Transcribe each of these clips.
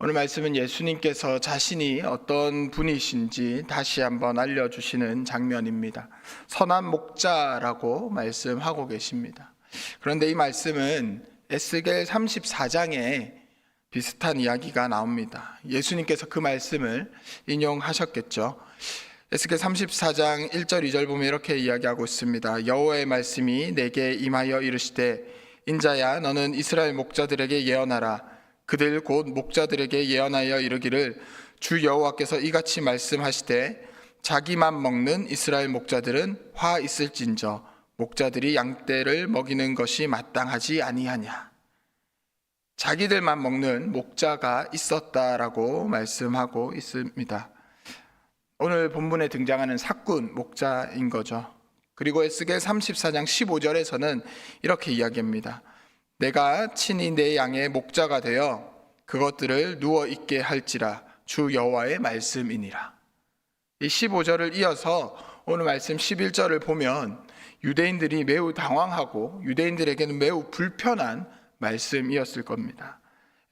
오늘 말씀은 예수님께서 자신이 어떤 분이신지 다시 한번 알려주시는 장면입니다. 선한 목자라고 말씀하고 계십니다. 그런데 이 말씀은 에스겔 34장에 비슷한 이야기가 나옵니다. 예수님께서 그 말씀을 인용하셨겠죠. 에스겔 34장 1절 2절 보면 이렇게 이야기하고 있습니다. 여호와의 말씀이 내게 임하여 이르시되 인자야 너는 이스라엘 목자들에게 예언하라 그들 곧 목자들에게 예언하여 이르기를 주 여호와께서 이같이 말씀하시되 자기만 먹는 이스라엘 목자들은 화 있을진저 목자들이 양떼를 먹이는 것이 마땅하지 아니하냐 자기들만 먹는 목자가 있었다라고 말씀하고 있습니다. 오늘 본문에 등장하는 사꾼 목자인 거죠. 그리고 에스겔 34장 15절에서는 이렇게 이야기합니다. 내가 친히 내 양의 목자가 되어 그것들을 누워 있게 할지라 주 여호와의 말씀이니라. 이 15절을 이어서 오늘 말씀 11절을 보면 유대인들이 매우 당황하고 유대인들에게는 매우 불편한 말씀이었을 겁니다.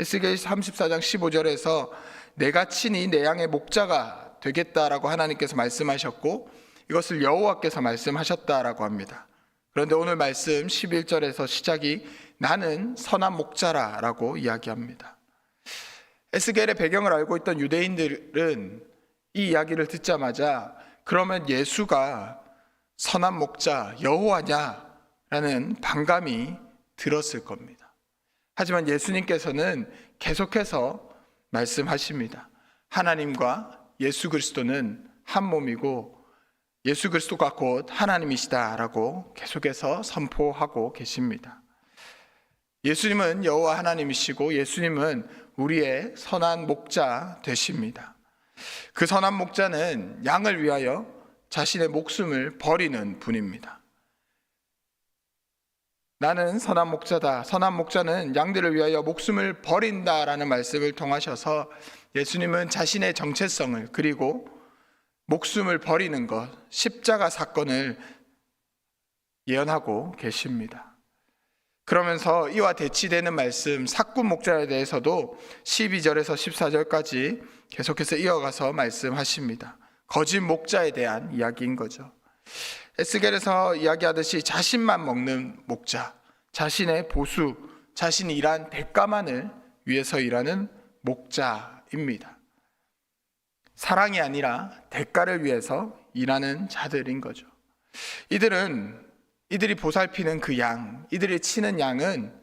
에스겔 34장 15절에서 내가 친히 내 양의 목자가 되겠다라고 하나님께서 말씀하셨고 이것을 여호와께서 말씀하셨다라고 합니다. 그런데 오늘 말씀 11절에서 시작이 나는 선한 목자라 라고 이야기합니다. 에스겔의 배경을 알고 있던 유대인들은 이 이야기를 듣자마자 그러면 예수가 선한 목자 여호와냐라는 반감이 들었을 겁니다. 하지만 예수님께서는 계속해서 말씀하십니다. 하나님과 예수 그리스도는 한 몸이고 예수 그리스도가 곧 하나님이시다라고 계속해서 선포하고 계십니다. 예수님은 여호와 하나님이시고 예수님은 우리의 선한 목자 되십니다. 그 선한 목자는 양을 위하여 자신의 목숨을 버리는 분입니다. 나는 선한 목자다. 선한 목자는 양들을 위하여 목숨을 버린다라는 말씀을 통하셔서 예수님은 자신의 정체성을 그리고 목숨을 버리는 것, 십자가 사건을 예언하고 계십니다. 그러면서 이와 대치되는 말씀, 사꾼 목자에 대해서도 12절에서 14절까지 계속해서 이어가서 말씀하십니다. 거짓 목자에 대한 이야기인 거죠. 에스겔에서 이야기하듯이 자신만 먹는 목자, 자신의 보수, 자신이 일한 대가만을 위해서 일하는 목자입니다. 사랑이 아니라 대가를 위해서 일하는 자들인 거죠. 이들은 이들이 보살피는 그 양, 이들이 치는 양은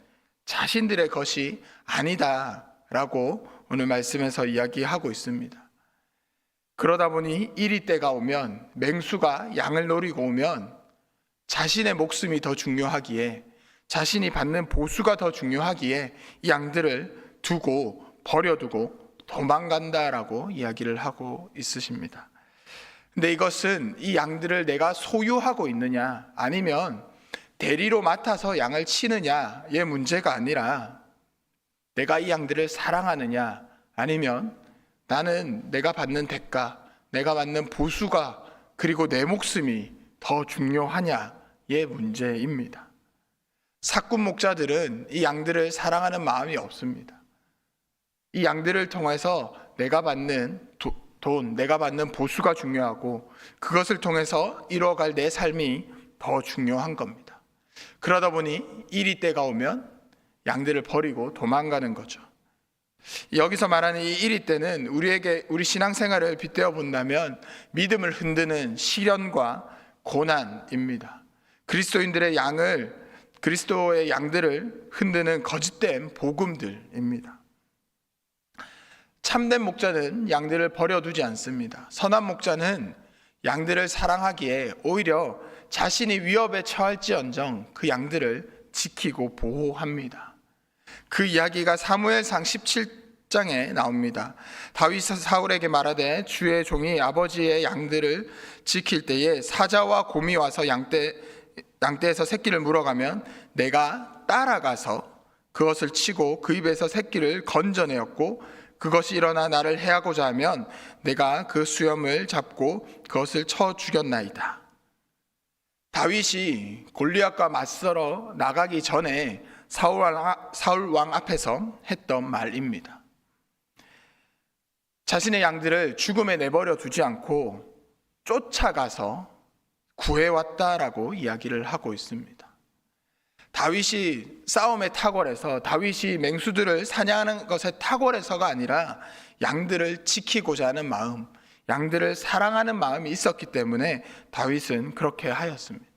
자신들의 것이 아니다라고 오늘 말씀에서 이야기하고 있습니다. 그러다 보니 이리 때가 오면 맹수가 양을 노리고 오면 자신의 목숨이 더 중요하기에 자신이 받는 보수가 더 중요하기에 이 양들을 두고 버려두고 도망간다라고 이야기를 하고 있으십니다. 근데 이것은 이 양들을 내가 소유하고 있느냐 아니면 대리로 맡아서 양을 치느냐의 문제가 아니라 내가 이 양들을 사랑하느냐 아니면 나는 내가 받는 대가, 내가 받는 보수가 그리고 내 목숨이 더 중요하냐의 문제입니다. 사꾼 목자들은 이 양들을 사랑하는 마음이 없습니다. 이 양들을 통해서 내가 받는 도, 돈, 내가 받는 보수가 중요하고 그것을 통해서 이뤄갈 내 삶이 더 중요한 겁니다. 그러다 보니 이리 때가 오면 양들을 버리고 도망가는 거죠. 여기서 말하는 이 이리 때는 우리에게 우리 신앙생활을 빗대어 본다면 믿음을 흔드는 시련과 고난입니다. 그리스도인들의 양을 그리스도의 양들을 흔드는 거짓된 복음들입니다. 참된 목자는 양들을 버려두지 않습니다. 선한 목자는 양들을 사랑하기에 오히려 자신이 위협에 처할지언정 그 양들을 지키고 보호합니다. 그 이야기가 사무엘상 17장에 나옵니다. 다윗 사울에게 말하되 주의 종이 아버지의 양들을 지킬 때에 사자와 곰이 와서 양떼 양떼에서 새끼를 물어가면 내가 따라가서 그것을 치고 그 입에서 새끼를 건져내었고 그것이 일어나 나를 해하고자 하면 내가 그 수염을 잡고 그것을 쳐 죽였나이다. 다윗이 골리앗과 맞서러 나가기 전에 사울 왕, 앞에서 했던 말입니다. 자신의 양들을 죽음에 내버려 두지 않고 쫓아가서 구해왔다라고 이야기를 하고 있습니다. 다윗이 싸움의 탁월해서 다윗이 맹수들을 사냥하는 것의 탁월해서가 아니라 양들을 지키고자 하는 마음, 양들을 사랑하는 마음이 있었기 때문에 다윗은 그렇게 하였습니다.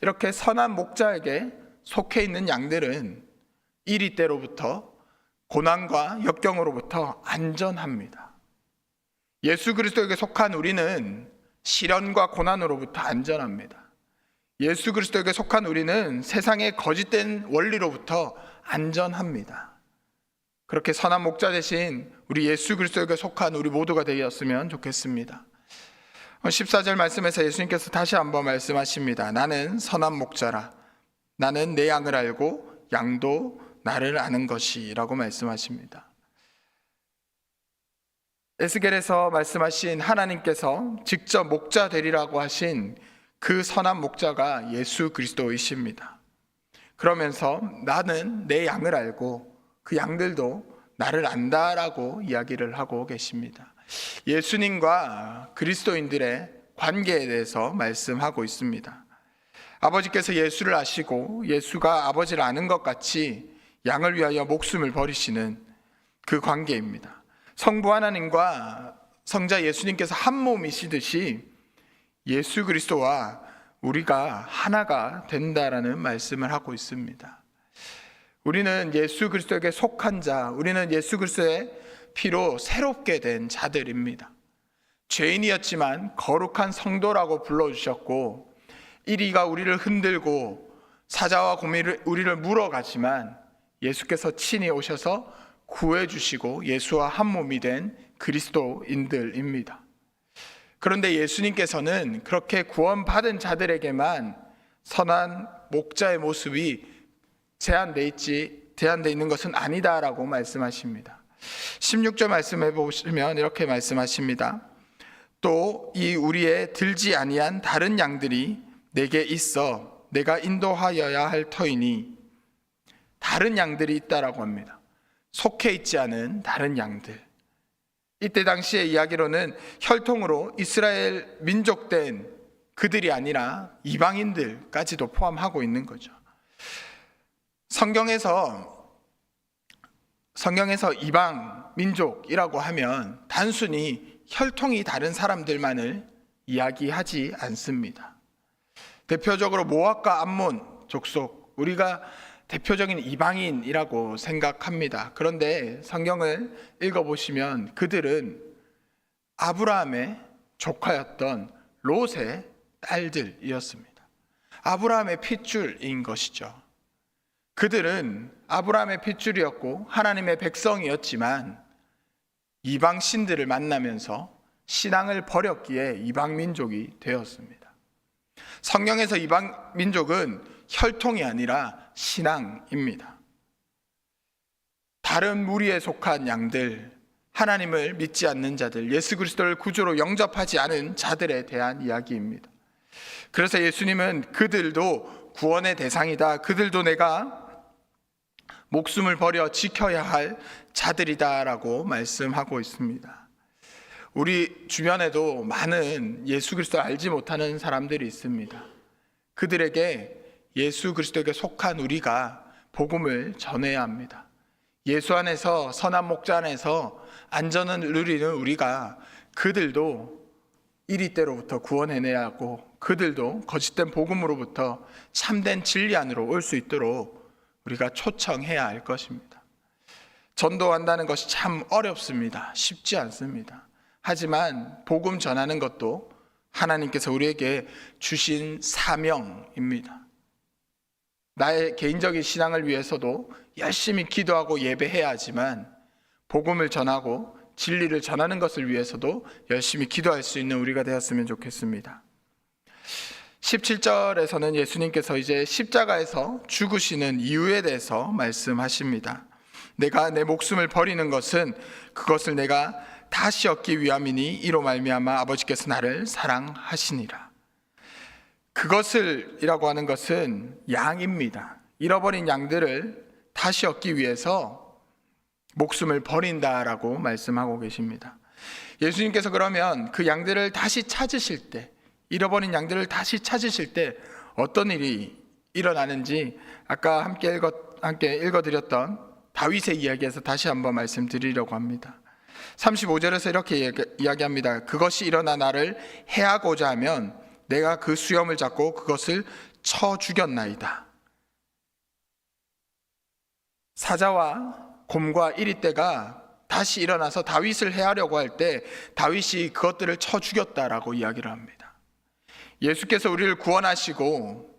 이렇게 선한 목자에게 속해 있는 양들은 이리 때로부터 고난과 역경으로부터 안전합니다. 예수 그리스도에게 속한 우리는 시련과 고난으로부터 안전합니다. 예수 그리스도에게 속한 우리는 세상의 거짓된 원리로부터 안전합니다. 그렇게 선한 목자 대신 우리 예수 그리스도에게 속한 우리 모두가 되었으면 좋겠습니다. 14절 말씀에서 예수님께서 다시 한번 말씀하십니다. 나는 선한 목자라. 나는 내 양을 알고 양도 나를 아는 것이라고 말씀하십니다. 에스겔에서 말씀하신 하나님께서 직접 목자 되리라고 하신 그 선한 목자가 예수 그리스도이십니다. 그러면서 나는 내 양을 알고 그 양들도 나를 안다라고 이야기를 하고 계십니다. 예수님과 그리스도인들의 관계에 대해서 말씀하고 있습니다. 아버지께서 예수를 아시고 예수가 아버지를 아는 것 같이 양을 위하여 목숨을 버리시는 그 관계입니다. 성부 하나님과 성자 예수님께서 한 몸이시듯이 예수 그리스도와 우리가 하나가 된다라는 말씀을 하고 있습니다. 우리는 예수 그리스도에게 속한 자, 우리는 예수 그리스도의 피로 새롭게 된 자들입니다. 죄인이었지만 거룩한 성도라고 불러주셨고, 이리가 우리를 흔들고 사자와 곰이를 우리를 물어가지만 예수께서 친히 오셔서 구해주시고 예수와 한 몸이 된 그리스도인들입니다. 그런데 예수님께서는 그렇게 구원받은 자들에게만 선한 목자의 모습이 제한돼 있지 제한돼 있는 것은 아니다라고 말씀하십니다. 16절 말씀해 보시면 이렇게 말씀하십니다. 또 이 우리의 들지 아니한 다른 양들이 내게 있어 내가 인도하여야 할 터이니 다른 양들이 있다라고 합니다. 속해 있지 않은 다른 양들. 이때 당시의 이야기로는 혈통으로 이스라엘 민족된 그들이 아니라 이방인들까지도 포함하고 있는 거죠. 성경에서 성경에서 이방 민족이라고 하면 단순히 혈통이 다른 사람들만을 이야기하지 않습니다. 대표적으로 모압과 암몬 족속 우리가 대표적인 이방인이라고 생각합니다. 그런데 성경을 읽어보시면 그들은 아브라함의 조카였던 롯의 딸들이었습니다. 아브라함의 핏줄인 것이죠. 그들은 아브라함의 핏줄이었고 하나님의 백성이었지만 이방 신들을 만나면서 신앙을 버렸기에 이방 민족이 되었습니다. 성경에서 이방 민족은 혈통이 아니라 신앙입니다. 다른 무리에 속한 양들, 하나님을 믿지 않는 자들, 예수 그리스도를 구주로 영접하지 않은 자들에 대한 이야기입니다. 그래서 예수님은 그들도 구원의 대상이다. 그들도 내가 목숨을 버려 지켜야 할 자들이다라고 말씀하고 있습니다. 우리 주변에도 많은 예수 그리스도를 알지 못하는 사람들이 있습니다. 그들에게 예수 그리스도에게 속한 우리가 복음을 전해야 합니다. 예수 안에서 선한 목자 안에서 안전을 누리는 우리가 그들도 이리 때로부터 구원해내야 하고 그들도 거짓된 복음으로부터 참된 진리 안으로 올 수 있도록 우리가 초청해야 할 것입니다. 전도한다는 것이 참 어렵습니다. 쉽지 않습니다. 하지만 복음 전하는 것도 하나님께서 우리에게 주신 사명입니다. 나의 개인적인 신앙을 위해서도 열심히 기도하고 예배해야 하지만 복음을 전하고 진리를 전하는 것을 위해서도 열심히 기도할 수 있는 우리가 되었으면 좋겠습니다. 17절에서는 예수님께서 이제 십자가에서 죽으시는 이유에 대해서 말씀하십니다. 내가 내 목숨을 버리는 것은 그것을 내가 다시 얻기 위함이니 이로 말미암아 아버지께서 나를 사랑하시니라. 그것을이라고 하는 것은 양입니다. 잃어버린 양들을 다시 얻기 위해서 목숨을 버린다라고 말씀하고 계십니다. 예수님께서 그러면 그 양들을 다시 찾으실 때, 잃어버린 양들을 다시 찾으실 때 어떤 일이 일어나는지 아까 함께 읽어 함께 읽어드렸던 다윗의 이야기에서 다시 한번 말씀드리려고 합니다. 35절에서 이렇게 이야기- 이야기합니다. 그것이 일어나 나를 해하고자 하면 내가 그 수염을 잡고 그것을 쳐 죽였나이다. 사자와 곰과 이리떼가 다시 일어나서 다윗을 해하려고 할 때 다윗이 그것들을 쳐 죽였다라고 이야기를 합니다. 예수께서 우리를 구원하시고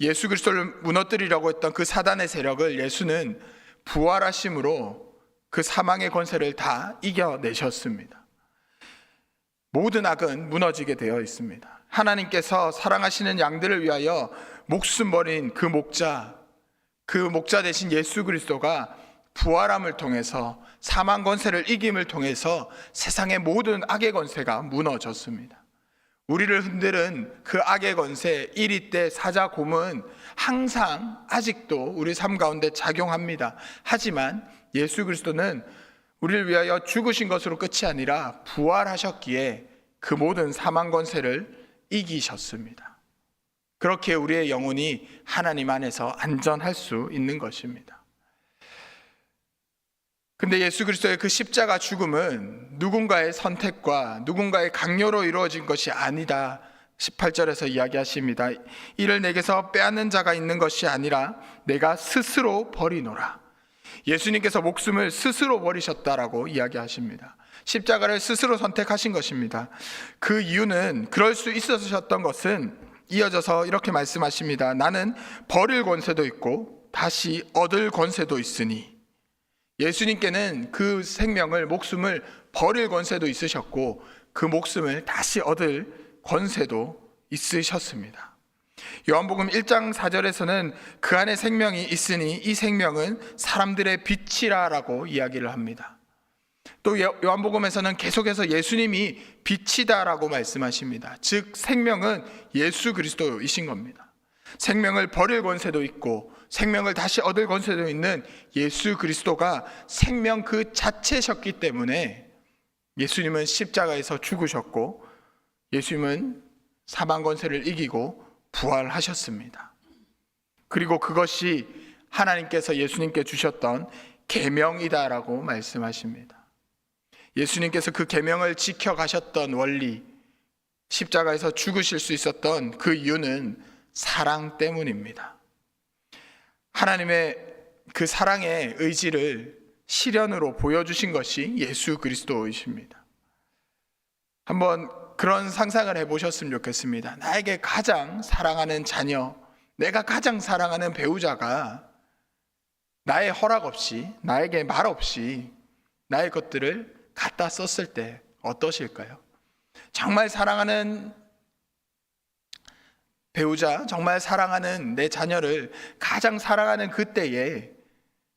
예수 그리스도를 무너뜨리려고 했던 그 사단의 세력을 예수는 부활하심으로 그 사망의 권세를 다 이겨내셨습니다. 모든 악은 무너지게 되어 있습니다. 하나님께서 사랑하시는 양들을 위하여 목숨 버린 그 목자, 그 목자 대신 예수 그리스도가 부활함을 통해서 사망 권세를 이김을 통해서 세상의 모든 악의 권세가 무너졌습니다. 우리를 흔드는 그 악의 권세, 이리 때 사자 곰은 항상 아직도 우리 삶 가운데 작용합니다. 하지만 예수 그리스도는 우리를 위하여 죽으신 것으로 끝이 아니라 부활하셨기에 그 모든 사망 권세를 이기셨습니다. 그렇게 우리의 영혼이 하나님 안에서 안전할 수 있는 것입니다. 근데 예수 그리스도의 그 십자가 죽음은 누군가의 선택과 누군가의 강요로 이루어진 것이 아니다. 18절에서 이야기하십니다. 이를 내게서 빼앗는 자가 있는 것이 아니라 내가 스스로 버리노라. 예수님께서 목숨을 스스로 버리셨다라고 이야기하십니다. 십자가를 스스로 선택하신 것입니다. 그 이유는 그럴 수 있으셨던 것은 이어져서 이렇게 말씀하십니다. 나는 버릴 권세도 있고 다시 얻을 권세도 있으니 예수님께는 그 생명을 목숨을 버릴 권세도 있으셨고 그 목숨을 다시 얻을 권세도 있으셨습니다. 요한복음 1장 4절에서는 그 안에 생명이 있으니 이 생명은 사람들의 빛이라라고 이야기를 합니다. 또 요- 요한복음에서는 계속해서 예수님이 빛이다라고 말씀하십니다. 즉 생명은 예수 그리스도이신 겁니다. 생명을 버릴 권세도 있고 생명을 다시 얻을 권세도 있는 예수 그리스도가 생명 그 자체셨기 때문에 예수님은 십자가에서 죽으셨고 예수님은 사망 권세를 이기고 부활하셨습니다. 그리고 그것이 하나님께서 예수님께 주셨던 계명이다라고 말씀하십니다. 예수님께서 그 계명을 지켜 가셨던 원리 십자가에서 죽으실 수 있었던 그 이유는 사랑 때문입니다. 하나님의 그 사랑의 의지를 실현으로 보여주신 것이 예수 그리스도이십니다. 한번 그런 상상을 해보셨으면 좋겠습니다. 나에게 가장 사랑하는 자녀, 내가 가장 사랑하는 배우자가 나의 허락 없이, 나에게 말 없이 나의 것들을 갖다 썼을 때 어떠실까요? 정말 사랑하는 배우자, 정말 사랑하는 내 자녀를 가장 사랑하는 그때에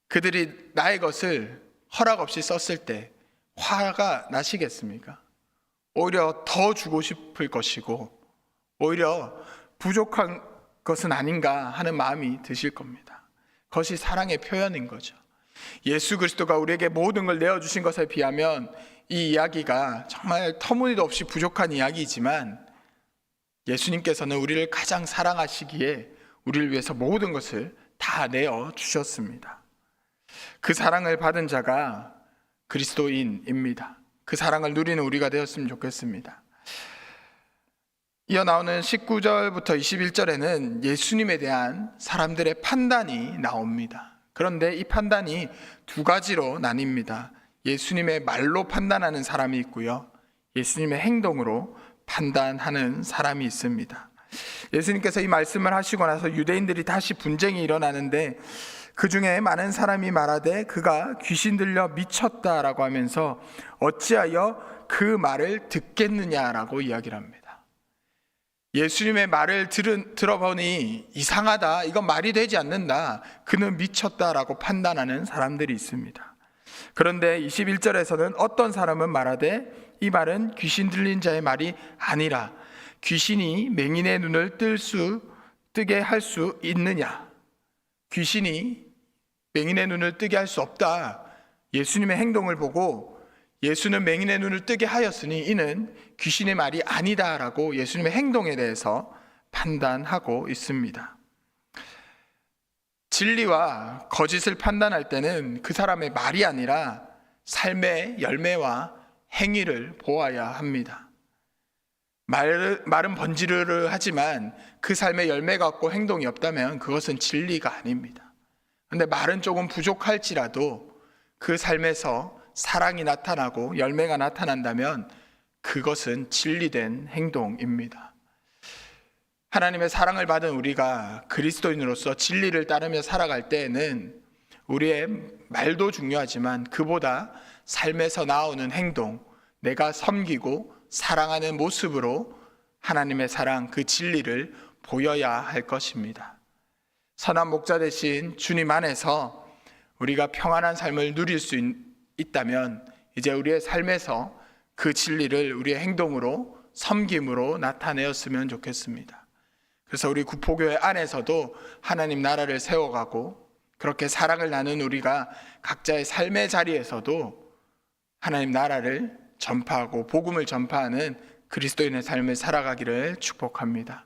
그들이 나의 것을 허락 없이 썼을 때 화가 나시겠습니까? 오히려 더 주고 싶을 것이고 오히려 부족한 것은 아닌가 하는 마음이 드실 겁니다. 그것이 사랑의 표현인 거죠. 예수 그리스도가 우리에게 모든 걸 내어주신 것에 비하면 이 이야기가 정말 터무니도 없이 부족한 이야기이지만 예수님께서는 우리를 가장 사랑하시기에 우리를 위해서 모든 것을 다 내어 주셨습니다. 그 사랑을 받은 자가 그리스도인입니다. 그 사랑을 누리는 우리가 되었으면 좋겠습니다. 이어 나오는 19절부터 21절에는 예수님에 대한 사람들의 판단이 나옵니다. 그런데 이 판단이 두 가지로 나뉩니다. 예수님의 말로 판단하는 사람이 있고요. 예수님의 행동으로 판단하는 사람이 있습니다. 예수님께서 이 말씀을 하시고 나서 유대인들이 다시 분쟁이 일어나는데 그 중에 많은 사람이 말하되 그가 귀신 들려 미쳤다라고 하면서 어찌하여 그 말을 듣겠느냐라고 이야기를 합니다. 예수님의 말을 들은, 들어보니 이상하다. 이건 말이 되지 않는다. 그는 미쳤다라고 판단하는 사람들이 있습니다. 그런데 21절에서는 어떤 사람은 말하되 이 말은 귀신 들린 자의 말이 아니라 귀신이 맹인의 눈을 뜰 수, 뜨게 할 수 있느냐? 귀신이 맹인의 눈을 뜨게 할 수 없다. 예수님의 행동을 보고 예수는 맹인의 눈을 뜨게 하였으니 이는 귀신의 말이 아니다라고 예수님의 행동에 대해서 판단하고 있습니다. 진리와 거짓을 판단할 때는 그 사람의 말이 아니라 삶의 열매와 행위를 보아야 합니다. 말, 말은 번지르르 하지만 그 삶의 열매가 없고 행동이 없다면 그것은 진리가 아닙니다. 근데 말은 조금 부족할지라도 그 삶에서 사랑이 나타나고 열매가 나타난다면 그것은 진리된 행동입니다. 하나님의 사랑을 받은 우리가 그리스도인으로서 진리를 따르며 살아갈 때에는 우리의 말도 중요하지만 그보다 삶에서 나오는 행동, 내가 섬기고 사랑하는 모습으로 하나님의 사랑, 그 진리를 보여야 할 것입니다. 선한 목자 대신 주님 안에서 우리가 평안한 삶을 누릴 수 있, 있다면 이제 우리의 삶에서 그 진리를 우리의 행동으로 섬김으로 나타내었으면 좋겠습니다. 그래서 우리 구포교회 안에서도 하나님 나라를 세워가고 그렇게 사랑을 나눈 우리가 각자의 삶의 자리에서도 하나님 나라를 전파하고 복음을 전파하는 그리스도인의 삶을 살아가기를 축복합니다.